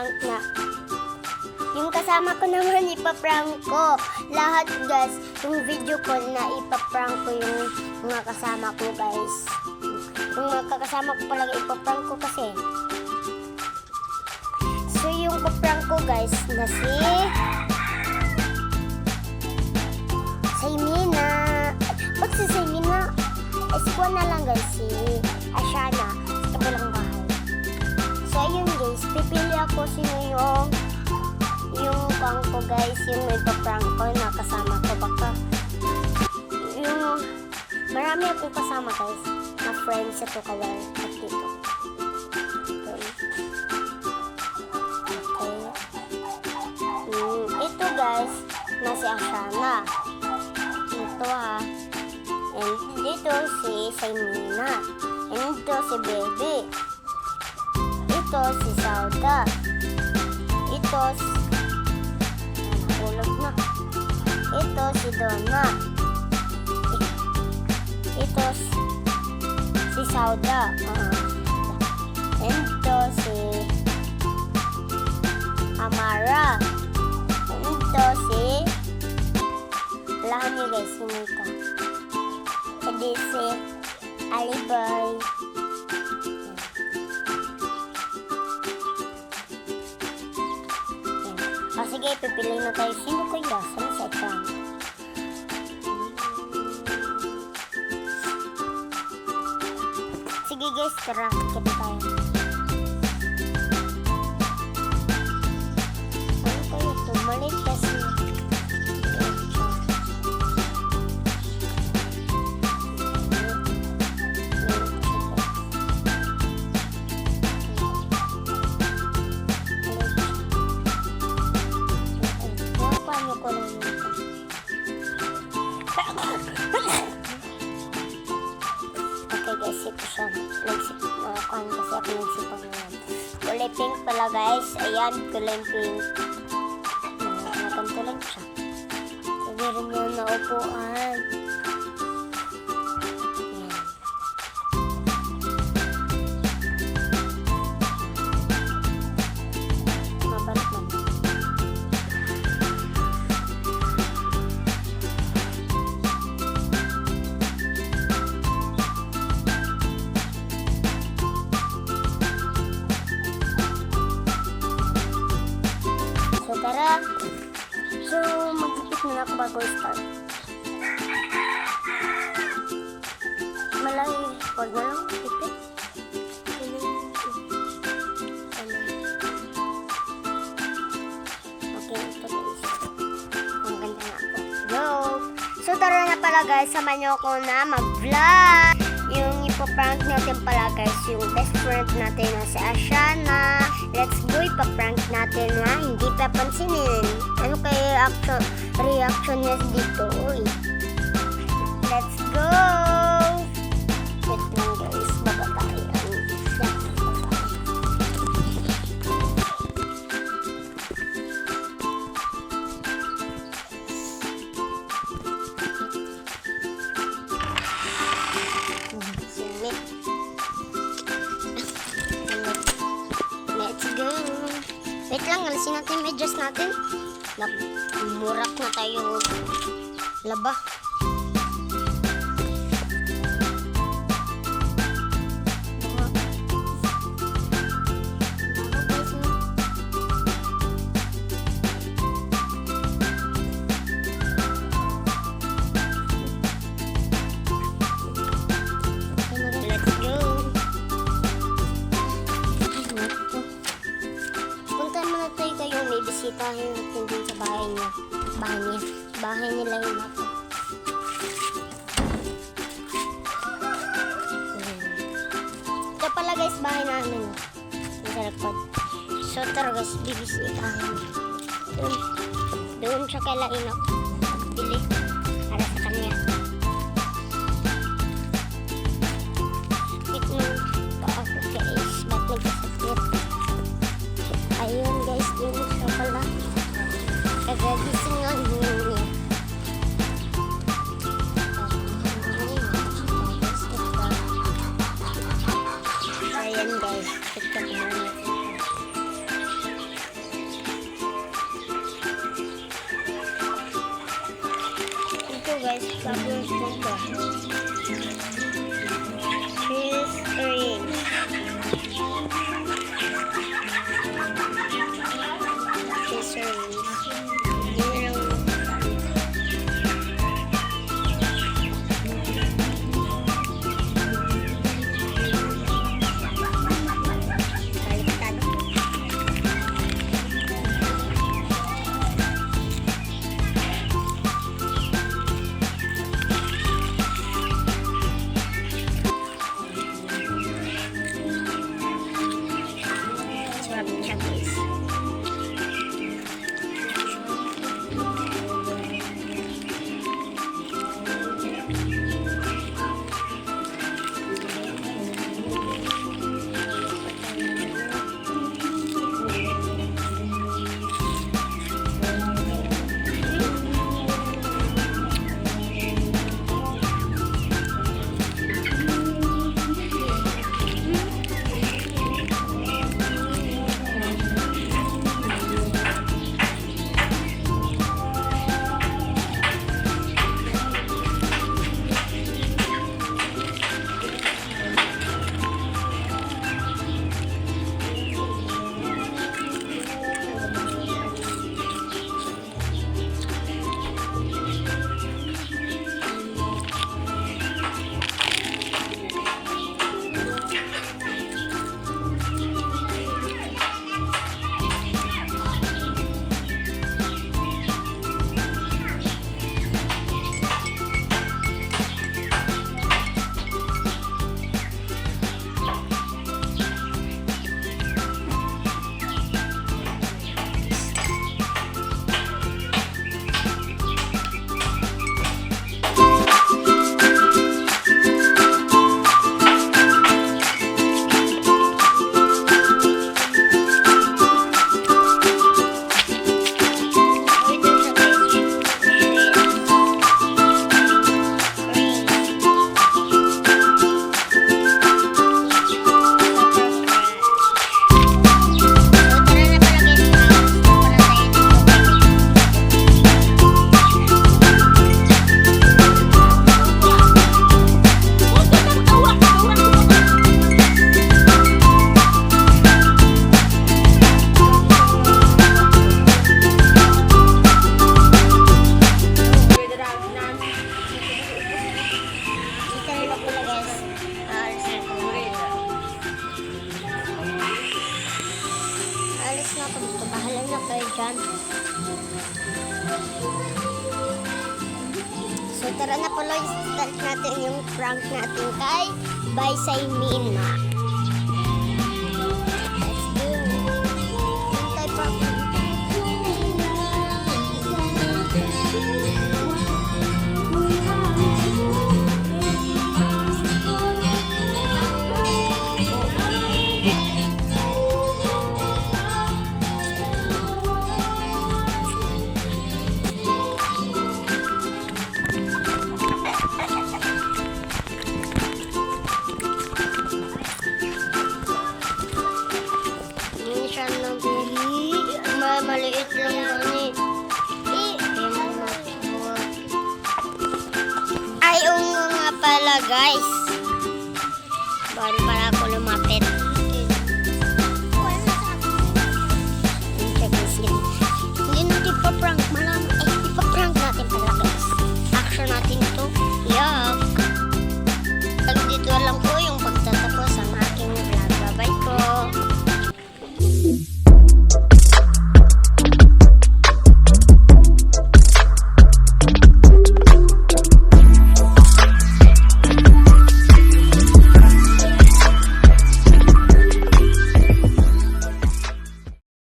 ipaprank na. Yung kasama ko naman ipaprank ko. Lahat guys, yung video ko na ipaprank ko yung mga kasama ko guys. Yung mga kasama ko pala ipaprank ko kasi. So yung paprank ko guys na si... guys, yung may prank ko na kasama ko baka yung marami akong kasama guys na friends sa Tukawar at dito. Okay. Mm, ito guys, na Ashana. Ito ha. And dito si Saymina. And dito si Baby. Ito si Sauda. Ito si... Ah, Nahulog na. Ito si Donna. I- Ito si, si Sauda. Ah. And ito si Amara. Ito si... Wala niyo guys, sino ito? Edi si Alibay. Sige, pipiliin na tayo. Sino kaya? Saan sa ekran? Sige guys, tara. Kita tayo. Ano kayo ito? Maliit siya. Nagsip, uh, kuhan kasi ako nagsipag ngayon. Kulay pink pala guys. Ayan, kulay pink. Uh, naganto lang siya. Sige rin yung naupuan. Tara. So magpipit na ako bago start. Malay, wag na lang ipit. Okay, ito guys. Ang ganda na ako. Go! So tara na pala guys, samahan niyo ako na mag-vlog. Yung ipaprank natin pala guys, yung best friend natin na si Ashana. Let's go, ipaprank natin na hindi papansinin. Ano kaya reaction, reaction niya dito? Uy. Lang, alisin natin yung medyas natin. Murak na tayo. Laba. Sa bahay niya. Bahay niya. Bahay nila yun natin. Ito pala guys, bahay namin. Sa likod. So tara guys, bibisitahin. Doon. Doon siya kay Lainok. na kayo dyan. So tara na po, Lord, natin yung prank natin kay Baisay Mina. sila guys. Baru para ako lumapit.